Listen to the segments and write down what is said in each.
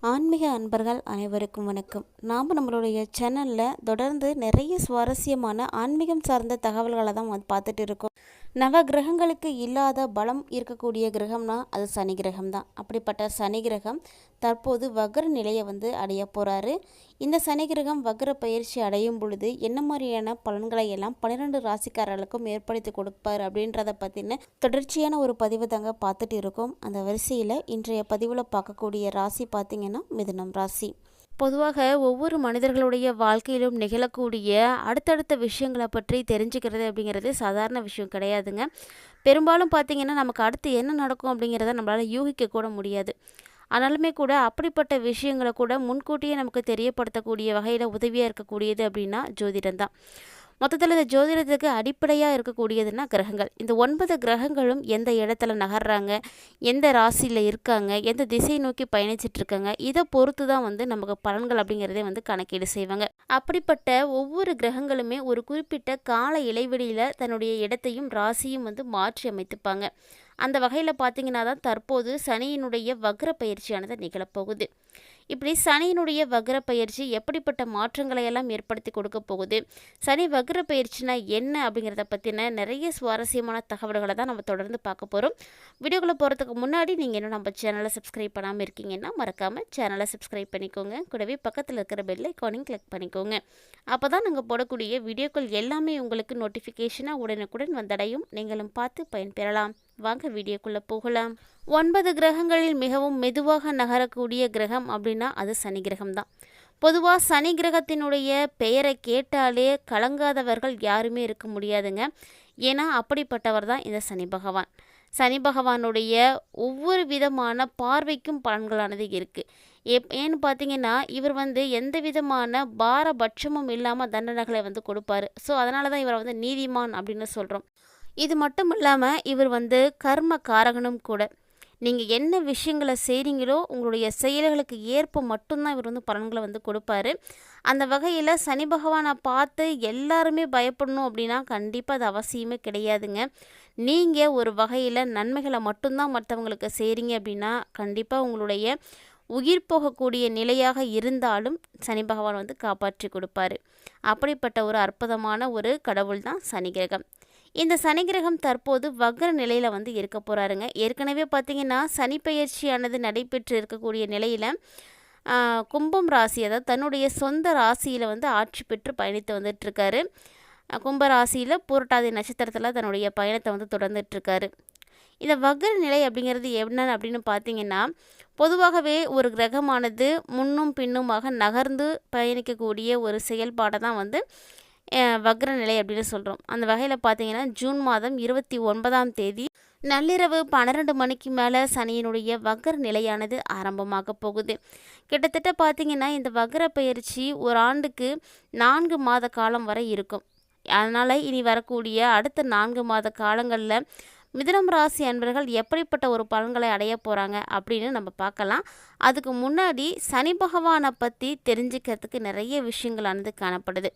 ஆன்மீக அன்பர்கள் அனைவருக்கும் வணக்கம். நாம் நம்மளுடைய சேனலில் தொடர்ந்து நிறைய சுவாரஸ்யமான ஆன்மீகம் சார்ந்த தகவல்களை தான் பார்த்துட்டு இருக்கோம். நவ கிரகங்களுக்கு இல்லாத பலம் இருக்கக்கூடிய கிரகம்னா அது சனி கிரகம் தான் அப்படிப்பட்ட சனி கிரகம் தற்போது வக்ர நிலையை வந்து அடைய போகிறாரு இந்த சனி கிரகம் வக்ர பயிற்சி அடையும் பொழுது என்ன மாதிரியான பலன்களை எல்லாம் பன்னிரெண்டு ராசிக்காரர்களுக்கும் ஏற்படுத்தி கொடுப்பார் அப்படின்றத பற்றின தொடர்ச்சியான ஒரு பதிவு தாங்க பார்த்துட்டு இருக்கோம். அந்த வரிசையில் இன்றைய பதிவில் பார்க்கக்கூடிய ராசி பார்த்திங்கன்னா மிதுனம் ராசி. பொதுவாக ஒவ்வொரு மனிதர்களுடைய வாழ்க்கையிலும் நிகழக்கூடிய அடுத்தடுத்த விஷயங்களை பற்றி தெரிஞ்சுக்கிறது அப்படிங்கிறது சாதாரண விஷயம் கிடையாதுங்க. பெரும்பாலும் பார்த்திங்கன்னா நமக்கு அடுத்து என்ன நடக்கும் அப்படிங்கிறத நம்மளால் யூகிக்க கூட முடியாது. ஆனாலுமே கூட அப்படிப்பட்ட விஷயங்களை கூட முன்கூட்டியே நமக்கு தெரியப்படுத்தக்கூடிய வகையில் உதவியாக இருக்கக்கூடியது அப்படின்னா ஜோதிடம் தான் மொத்தத்தில் இந்த ஜோதிடத்துக்கு அடிப்படையாக இருக்கக்கூடியதுன்னா கிரகங்கள். இந்த ஒன்பது கிரகங்களும் எந்த இடத்துல நகர்றாங்க எந்த ராசியில் இருக்காங்க எந்த திசை நோக்கி பயணிச்சிட்டு இருக்காங்க இதை பொறுத்து தான் வந்து நமக்கு பலன்கள் அப்படிங்கிறதே வந்து கணக்கீடு செய்வாங்க. அப்படிப்பட்ட ஒவ்வொரு கிரகங்களுமே ஒரு குறிப்பிட்ட கால இடைவெளியில் தன்னுடைய இடத்தையும் ராசியும் வந்து மாற்றி அமைத்துப்பாங்க. அந்த வகையில் பார்த்தீங்கன்னா தான் தற்போது சனியினுடைய வக்ர பயிற்சியானது நிகழப்போகுது. இப்படி சனியினுடைய வக்ர பயிற்சி எப்படிப்பட்ட மாற்றங்களை எல்லாம் ஏற்படுத்தி கொடுக்க போகுது? சனி வக்ர பயிற்சினா என்ன அப்படிங்கிறத பற்றின நிறைய சுவாரஸ்யமான தகவல்களை தான் நம்ம தொடர்ந்து பார்க்க போகிறோம் வீடியோக்குள்ளே போகிறதுக்கு முன்னாடி நீங்கள் இன்னும் நம்ம சேனலை சப்ஸ்கிரைப் பண்ணாமல் இருக்கீங்கன்னா மறக்காமல் சேனலை சப்ஸ்கிரைப் பண்ணிக்கோங்க. கூடவே பக்கத்தில் இருக்கிற பெல் ஐக்கானையும் கிளிக் பண்ணிக்கோங்க. அப்போ தான் நாங்கள் போடக்கூடிய வீடியோக்கள் எல்லாமே உங்களுக்கு நோட்டிஃபிகேஷனாக உடனுக்குடன் வந்தடையும். நீங்களும் பார்த்து பயன்பெறலாம். வாங்க வீடியோக்குள்ளே போகலாம். ஒன்பது கிரகங்களில் மிகவும் மெதுவாக நகரக்கூடிய கிரகம் அப்படின்னா அது சனி கிரகம் தான் பொதுவாக சனி கிரகத்தினுடைய பெயரை கேட்டாலே கலங்காதவர்கள் யாருமே இருக்க முடியாதுங்க. ஏன்னா அப்படிப்பட்டவர் தான் இந்த சனி பகவான். சனி பகவானுடைய ஒவ்வொரு விதமான பார்வைக்கும் பலன்களானது இருக்குது எப் ஏன்னு பார்த்தீங்கன்னா இவர் வந்து எந்த விதமான பாரபட்சமும் இல்லாமல் தண்டனைகளை வந்து கொடுப்பாரு. ஸோ அதனால தான் இவரை வந்து நீதிமான் அப்படின்னு சொல்கிறோம் இது மட்டும் இல்லாமல் இவர் வந்து கர்ம காரகனும் கூட. நீங்கள் என்ன விஷயங்களை செய்கிறீங்களோ உங்களுடைய செயல்களுக்கு ஏற்ப மட்டும்தான் இவர் வந்து பலன்களை வந்து கொடுப்பாரு. அந்த வகையில் சனி பகவானை பார்த்து எல்லாருமே பயப்படணும் அப்படின்னா கண்டிப்பாக அது அவசியமே கிடையாதுங்க. நீங்கள் ஒரு வகையில் நன்மைகளை மட்டும்தான் மற்றவங்களுக்கு செய்கிறீங்க அப்படின்னா கண்டிப்பாக உங்களுடைய உயிர் போகக்கூடிய நிலையாக இருந்தாலும் சனி பகவான் வந்து காப்பாற்றி கொடுப்பாரு. அப்படிப்பட்ட ஒரு அற்புதமான ஒரு கடவுள் தான் சனி கிரகம். இந்த சனி கிரகம் தற்போது வக்ர நிலையில் வந்து இருக்க போகிறாருங்க ஏற்கனவே பார்த்திங்கன்னா சனி பயிற்சியானது நடைபெற்று இருக்கக்கூடிய நிலையில் கும்பம் ராசி அதாவது தன்னுடைய சொந்த ராசியில் வந்து ஆட்சி பெற்று பயணித்து வந்துட்டுருக்காரு. கும்ப ராசியில் பூரட்டாதி நட்சத்திரத்தில் தன்னுடைய பயணத்தை வந்து தொடர்ந்துட்டுருக்காரு. இந்த வக்ர நிலை அப்படிங்கிறது என்ன அப்படின்னு பார்த்தீங்கன்னா பொதுவாகவே ஒரு கிரகமானது முன்னும் பின்னுமாக நகர்ந்து பயணிக்கக்கூடிய ஒரு செயல்பாடை தான் வந்து வக்ர நிலை அப்படின்னு சொல்கிறோம் அந்த வகையில் பார்த்தீங்கன்னா ஜூன் மாதம் இருபத்தி ஒன்பதாம் தேதி நள்ளிரவு பன்னிரெண்டு மணிக்கு மேலே சனியினுடைய வக்ர நிலையானது ஆரம்பமாக போகுது. கிட்டத்தட்ட பார்த்தீங்கன்னா இந்த வக்ர பயிற்சி ஒரு ஆண்டுக்கு நான்கு மாத காலம் வரை இருக்கும். அதனால் இனி வரக்கூடிய அடுத்த நான்கு மாத காலங்களில் மிதனம் ராசி அன்பர்கள் எப்படிப்பட்ட ஒரு பலன்களை அடைய போகிறாங்க அப்படின்னு நம்ம பார்க்கலாம். அதுக்கு முன்னாடி சனி பகவானை பற்றி தெரிஞ்சுக்கிறதுக்கு நிறைய விஷயங்களானது காணப்படுது.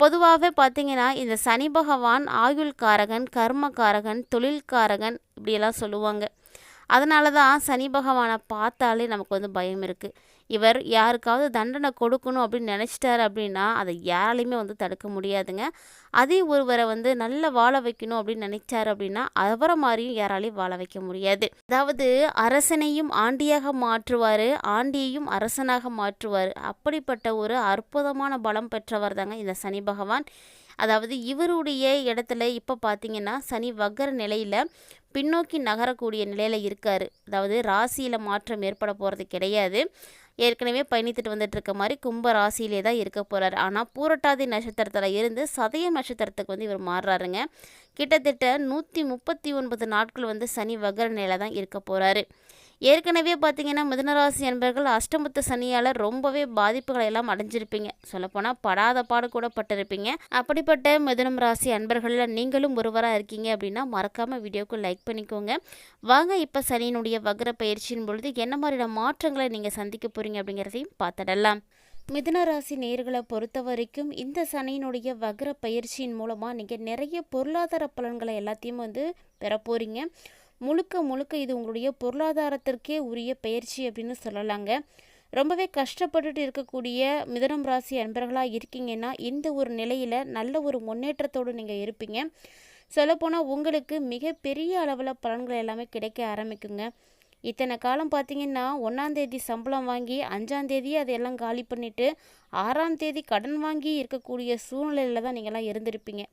பொதுவாகவே பார்த்தீங்கன்னா இந்த சனி பகவான் ஆயுள்காரகன் கர்மக்காரகன் தொழில்காரகன் இப்படியெல்லாம் சொல்லுவாங்க. அதனால தான் சனி பகவானை பார்த்தாலே நமக்கு வந்து பயம் இருக்குது இவர் யாருக்காவது தண்டனை கொடுக்கணும் அப்படின்னு நினச்சிட்டாரு அப்படின்னா அதை யாராலையுமே வந்து தடுக்க முடியாதுங்க. அதே ஒருவரை வந்து நல்ல வாழ வைக்கணும் அப்படின்னு நினைச்சாரு அப்படின்னா அவரை மாதிரியும் யாராலையும் வாழ வைக்க முடியாது. அதாவது அரசனையும் ஆண்டியாக மாற்றுவார் ஆண்டியையும் அரசனாக மாற்றுவார். அப்படிப்பட்ட ஒரு அற்புதமான பலம் பெற்றவர் தாங்க இந்த சனி பகவான். அதாவது இவருடைய இடத்துல இப்போ பார்த்தீங்கன்னா சனி வக்கர நிலையில் பின்னோக்கி நகரக்கூடிய நிலையில் இருக்கார். அதாவது ராசியில் மாற்றம் ஏற்பட போகிறது கிடையாது. ஏற்கனவே பயணித்துட்டு வந்துட்டு இருக்க மாதிரி கும்ப ராசியிலே தான் இருக்க போகிறார் ஆனால் பூரட்டாதி நட்சத்திரத்தில் இருந்து சதய நட்சத்திரத்துக்கு வந்து இவர் மாறுறாருங்க. கிட்டத்தட்ட நூற்றி முப்பத்தி ஒன்பது நாட்கள் வந்து சனி வகர நிலை தான் இருக்க போகிறாரு ஏற்கனவே பார்த்தீங்கன்னா மிதனராசி அன்பர்கள் அஷ்டமத்து சனியால் ரொம்பவே பாதிப்புகளை எல்லாம் அடைஞ்சிருப்பீங்க. சொல்லப்போனால் படாத பாடு கூட பட்டிருப்பீங்க. அப்படிப்பட்ட மிதனம் ராசி அன்பர்களில் நீங்களும் ஒருவராக இருக்கீங்க அப்படின்னா மறக்காமல் வீடியோக்கு லைக் பண்ணிக்கோங்க. வாங்க இப்போ சனியினுடைய வக்ர பயிற்சியின் பொழுது என்ன மாதிரியான மாற்றங்களை நீங்கள் சந்திக்க போகிறீங்க அப்படிங்கிறதையும் பார்த்துடலாம். மிதுன ராசி நேர்களை பொறுத்த வரைக்கும் இந்த சனியினுடைய வக்ர பயிற்சியின் மூலமாக நீங்கள் நிறைய பொருளாதார பலன்களை எல்லாத்தையும் வந்து பெற போகிறீங்க முழுக்க முழுக்க இது உங்களுடைய பொருளாதாரத்திற்கே உரிய பயிற்சி அப்படின்னு சொல்லலாங்க. ரொம்பவே கஷ்டப்பட்டுட்டு இருக்கக்கூடிய மிதனம் ராசி அன்பர்களாக இருக்கீங்கன்னா இந்த ஒரு நிலையில் நல்ல ஒரு முன்னேற்றத்தோடு நீங்கள் இருப்பீங்க. சொல்லப்போனால் உங்களுக்கு மிகப்பெரிய அளவில் பலன்கள் எல்லாமே கிடைக்க ஆரம்பிக்குங்க. இத்தனை காலம் பார்த்தீங்கன்னா ஒன்றாந்தேதி சம்பளம் வாங்கி அஞ்சாந்தேதி அதையெல்லாம் காலி பண்ணிவிட்டு ஆறாம் தேதி கடன் வாங்கி இருக்கக்கூடிய சூழ்நிலையில் தான் நீங்கள்லாம் இருந்திருப்பீங்க.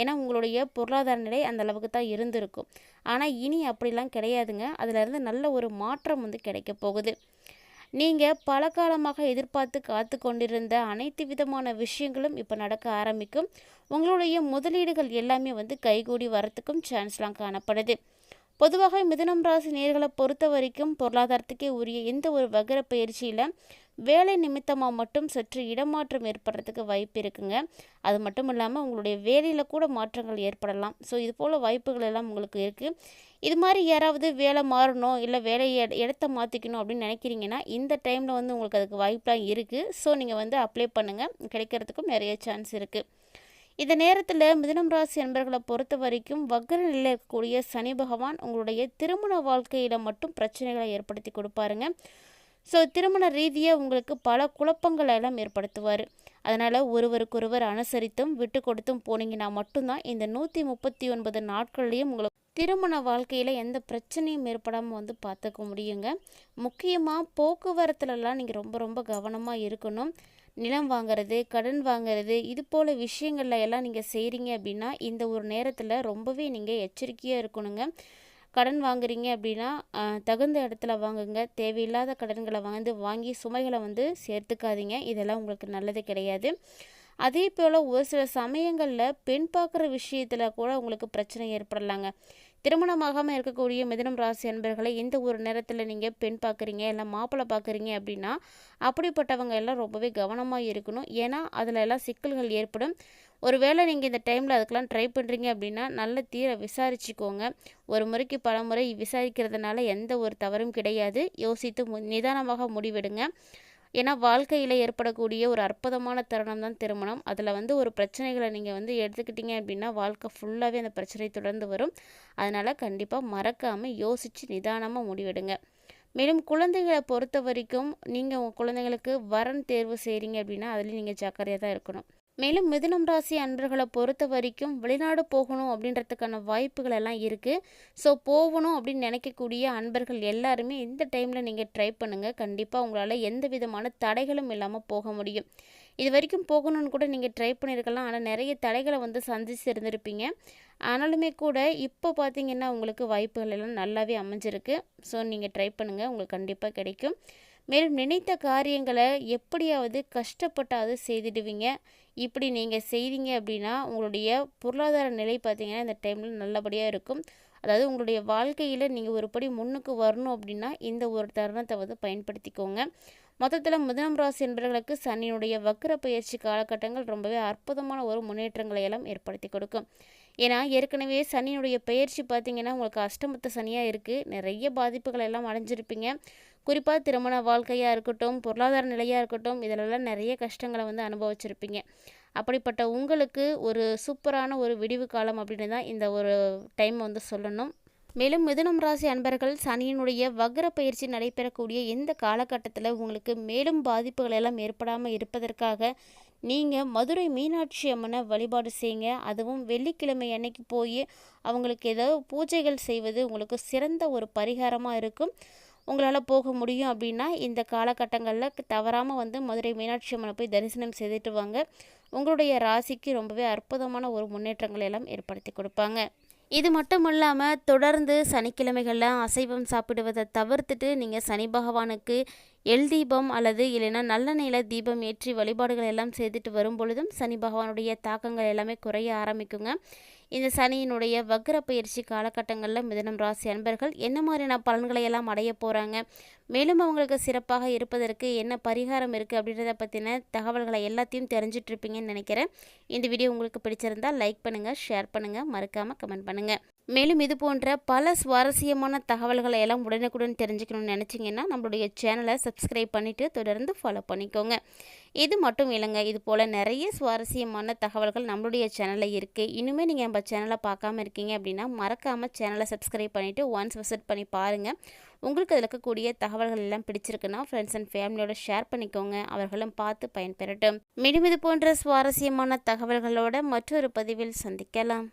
ஏன்னா உங்களுடைய பொருளாதார நிலை அந்த அளவுக்கு தான் இருந்திருக்கும். ஆனால் இனி அப்படிலாம் கிடையாதுங்க. அதிலிருந்து நல்ல ஒரு மாற்றம் வந்து கிடைக்க போகுது. நீங்கள் பல காலமாக எதிர்பார்த்து காத்து கொண்டிருந்த அனைத்து விதமான விஷயங்களும் இப்போ நடக்க ஆரம்பிக்கும். உங்களுடைய முதலீடுகள் எல்லாமே வந்து கைகூடி வரத்துக்கும் சான்ஸ்லாம் காணப்படுது. பொதுவாக மிதனம் ராசி நேர்களை பொறுத்த வரைக்கும் பொருளாதாரத்துக்கே உரிய எந்த ஒரு வகர பயிற்சியில் வேலை நிமித்தமாக மட்டும் சற்று இடமாற்றம் ஏற்படுறதுக்கு வாய்ப்பு இருக்குங்க. அது மட்டும் இல்லாமல் உங்களுடைய வேலையில் கூட மாற்றங்கள் ஏற்படலாம். ஸோ இது போல் வாய்ப்புகள் எல்லாம் உங்களுக்கு இருக்குது இது மாதிரி யாராவது வேலை மாறணும் இல்லை வேலையை இடத்த மாற்றிக்கணும் அப்படின்னு நினைக்கிறீங்கன்னா இந்த டைமில் வந்து உங்களுக்கு அதுக்கு வாய்ப்பெலாம் இருக்குது ஸோ நீங்கள் வந்து அப்ளை பண்ணுங்கள் கிடைக்கிறதுக்கும் நிறைய சான்ஸ் இருக்குது இந்த நேரத்தில் மிதனம் ராசி நண்பர்களை பொறுத்த வரைக்கும் வக்கர நிலையில் இருக்கக்கூடிய சனி பகவான் உங்களுடைய திருமண வாழ்க்கையில் மட்டும் பிரச்சனைகளை ஏற்படுத்தி கொடுப்பாருங்க. ஸோ திருமண ரீதியாக உங்களுக்கு பல குழப்பங்களை எல்லாம் ஏற்படுத்துவார். அதனால் ஒருவருக்கொருவர் அனுசரித்தும் விட்டு கொடுத்தும் போனீங்கன்னா மட்டும்தான் இந்த நூற்றி முப்பத்தி ஒன்பது நாட்கள்லேயும் உங்களுக்கு திருமண வாழ்க்கையில் எந்த பிரச்சனையும் ஏற்படாமல் வந்து பார்த்துக்க முடியுங்க. முக்கியமாக போக்குவரத்துலலாம் நீங்கள் ரொம்ப ரொம்ப கவனமாக இருக்கணும். நிலம் வாங்கிறது கடன் வாங்கிறது இது போல் விஷயங்கள்ல எல்லாம் நீங்கள் செய்கிறீங்க அப்படின்னா இந்த ஒரு நேரத்தில் ரொம்பவே நீங்கள் எச்சரிக்கையாக இருக்கணுங்க. கடன் வாங்குறீங்க அப்படின்னா தகுந்த இடத்துல வாங்குங்க. தேவையில்லாத கடன்களை வந்து வாங்கி சுமைகளை வந்து சேர்த்துக்காதீங்க. இதெல்லாம் உங்களுக்கு நல்லது கிடையாது. அதே போல் ஒரு சில சமயங்களில் பெண் பார்க்குற விஷயத்தில் கூட உங்களுக்கு பிரச்சனை ஏற்படலாங்க. திருமணமாகாமல் இருக்கக்கூடிய மிதனம் ராசி அன்பர்களை எந்த ஒரு நேரத்தில் நீங்கள் பெண் பார்க்குறீங்க இல்லை மாப்பிள்ளை பார்க்குறீங்க அப்படின்னா அப்படிப்பட்டவங்க எல்லாம் ரொம்பவே கவனமாக இருக்கணும். ஏன்னா அதில் எல்லாம் சிக்கல்கள் ஏற்படும். ஒருவேளை நீங்கள் இந்த டைமில் அதுக்கெலாம் ட்ரை பண்ணுறீங்க அப்படின்னா நல்ல தீர விசாரிச்சுக்கோங்க. ஒரு முறைக்கு பல முறை விசாரிக்கிறதுனால எந்த ஒரு தவறும் கிடையாது. யோசித்து நிதானமாக முடிவெடுங்க. ஏன்னா வாழ்க்கையில் ஏற்படக்கூடிய ஒரு அற்புதமான தருணம் தான் திருமணம். அதில் வந்து ஒரு பிரச்சனைகளை நீங்கள் வந்து எடுத்துக்கிட்டீங்க அப்படின்னா வாழ்க்கை ஃபுல்லாகவே அந்த பிரச்சனை தொடர்ந்து வரும். அதனால் கண்டிப்பாக மறக்காமல் யோசித்து நிதானமாக முடிவெடுங்க. மேலும் குழந்தைகளை பொறுத்த வரைக்கும் நீங்கள் உங்கள் குழந்தைங்களுக்கு வரன் தேர்வு செய்கிறீங்க அப்படின்னா அதுலேயும் நீங்கள் ஜாக்கிரதையாக தான் இருக்கணும். மேலும் மிதுனம் ராசி அன்பர்களை பொறுத்த வரைக்கும் வெளிநாடு போகணும் அப்படின்றதுக்கான வாய்ப்புகள் எல்லாம் இருக்குது ஸோ போகணும் அப்படின்னு நினைக்கக்கூடிய அன்பர்கள் எல்லாருமே இந்த டைமில் நீங்கள் ட்ரை பண்ணுங்கள் கண்டிப்பாக உங்களால் எந்த விதமான தடைகளும் இல்லாமல் போக முடியும். இது வரைக்கும் போகணும்னு கூட நீங்கள் ட்ரை பண்ணியிருக்கலாம் ஆனால் நிறைய தடைகளை வந்து சந்திச்சு இருந்திருப்பீங்க. ஆனாலுமே கூட இப்போ பார்த்தீங்கன்னா உங்களுக்கு வாய்ப்புகள் எல்லாம் நல்லாவே அமைஞ்சிருக்கு. ஸோ நீங்கள் ட்ரை பண்ணுங்கள் உங்களுக்கு கண்டிப்பாக கிடைக்கும். மேலும் நினைத்த காரியங்களை எப்படியாவது கஷ்டப்பட்டாவது செய்துடுவீங்க. இப்படி நீங்கள் செய்தீங்க அப்படின்னா உங்களுடைய பொருளாதார நிலை பார்த்திங்கன்னா இந்த டைமில் நல்லபடியாக இருக்கும். அதாவது உங்களுடைய வாழ்க்கையில் நீங்கள் ஒரு படி முன்னுக்கு வரணும் அப்படின்னா இந்த ஒரு தருணத்தை வந்து பயன்படுத்திக்கோங்க. மொத்தத்தில் முதலாம் ராசி என்பவர்களுக்கு சனியினுடைய வக்கர பயிற்சி காலகட்டங்கள் ரொம்பவே அற்புதமான ஒரு முன்னேற்றங்களை எல்லாம் ஏற்படுத்தி கொடுக்கும். ஏன்னா ஏற்கனவே சனியினுடைய பயிற்சி பார்த்திங்கன்னா உங்களுக்கு அஷ்டமத்த சனியாக இருக்குது நிறைய பாதிப்புகள் எல்லாம் அடைஞ்சிருப்பீங்க. குறிப்பாக திருமண வாழ்க்கையாக இருக்கட்டும் பொருளாதார நிலையாக இருக்கட்டும் இதிலெல்லாம் நிறைய கஷ்டங்களை வந்து அனுபவிச்சிருப்பீங்க. அப்படிப்பட்ட உங்களுக்கு ஒரு சூப்பரான ஒரு விடிவு காலம் அப்படின்னு தான் இந்த ஒரு டைம் வந்து சொல்லணும். மேலும் மிதுனம் ராசி அன்பர்கள் சனியினுடைய வக்ர பயிற்சி நடைபெறக்கூடிய இந்த காலகட்டத்தில் உங்களுக்கு மேலும் பாதிப்புகள் எல்லாம் ஏற்படாமல் இருப்பதற்காக நீங்கள் மதுரை மீனாட்சி அம்மனை வழிபாடு செய்யுங்க. அதுவும் வெள்ளிக்கிழமை அன்னைக்கு போய் அவங்களுக்கு ஏதோ பூஜைகள் செய்வது உங்களுக்கு சிறந்த ஒரு பரிகாரமாக இருக்கும். உங்களால் போக முடியும் அப்படின்னா இந்த காலகட்டங்களில் தவறாமல் வந்து மதுரை மீனாட்சி அம்மனை போய் தரிசனம் செய்துட்டு வாங்க உங்களுடைய ராசிக்கு ரொம்பவே அற்புதமான ஒரு முன்னேற்றங்களை எல்லாம் ஏற்படுத்தி கொடுப்பாங்க. இது மட்டும் இல்லாமல் தொடர்ந்து சனிக்கிழமைகளில் அசைவம் சாப்பிடுவதை தவிர்த்துட்டு நீங்கள் சனி பகவானுக்கு எல் தீபம் அல்லது இல்லைன்னா நல்லெண்ணெயில் தீபம் ஏற்றி வழிபாடுகள் எல்லாம் செய்துட்டு வரும் பொழுதும் சனி பகவானுடைய தாக்கங்கள் எல்லாமே குறைய ஆரம்பிக்குங்க. இந்த சனியினுடைய வக்ர பயிற்சி காலகட்டங்களில் மிதனம் ராசி அன்பர்கள் என்ன மாதிரியான பலன்களை எல்லாம் அடைய போகிறாங்க மேலும் அவங்களுக்கு சிறப்பாக இருப்பதற்கு என்ன பரிகாரம் இருக்குது அப்படின்றத பற்றின தகவல்களை எல்லாத்தையும் தெரிஞ்சிட்ருப்பீங்கன்னு நினைக்கிறேன். இந்த வீடியோ உங்களுக்கு பிடிச்சிருந்தால் லைக் பண்ணுங்கள் ஷேர் பண்ணுங்கள் மறக்காமல் கமெண்ட் பண்ணுங்கள் மேலும் இது போன்ற பல சுவாரஸ்யமான தகவல்களை எல்லாம் உடனுக்குடன் தெரிஞ்சுக்கணும்னு நினச்சிங்கன்னா நம்மளுடைய சேனலை சப்ஸ்கிரைப் பண்ணிவிட்டு தொடர்ந்து ஃபாலோ பண்ணிக்கோங்க. இது மட்டும் இல்லைங்க இது போல் நிறைய சுவாரஸ்யமான தகவல்கள் நம்மளுடைய சேனலில் இருக்குது இன்னுமே நீங்கள் நம்ம சேனலை பார்க்காம இருக்கீங்க அப்படின்னா மறக்காமல் சேனலை சப்ஸ்கிரைப் பண்ணிவிட்டு ஒன்ஸ் விசிட் பண்ணி பாருங்கள் உங்களுக்கு அதில் இருக்கக்கூடிய தகவல்கள் எல்லாம் பிடிச்சிருக்குன்னா ஃப்ரெண்ட்ஸ் அண்ட் ஃபேமிலியோட ஷேர் பண்ணிக்கோங்க. அவர்களும் பார்த்து பயன்பெறட்டும். மீண்டும் இது போன்ற சுவாரஸ்யமான தகவல்களோட மற்றொரு பதிவில் சந்திக்கலாம்.